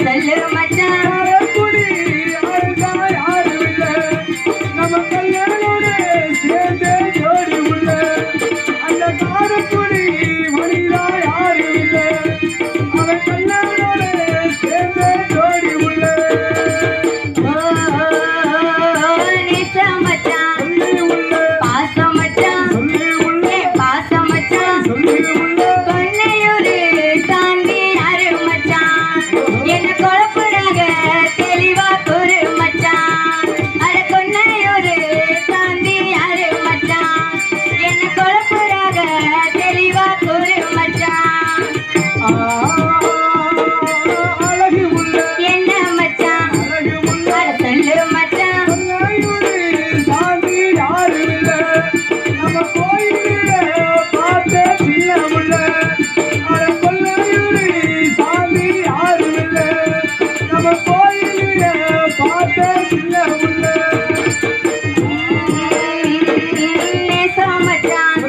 மச்சான் குடி நம்ம கல்யாணம் சோமச்சான்.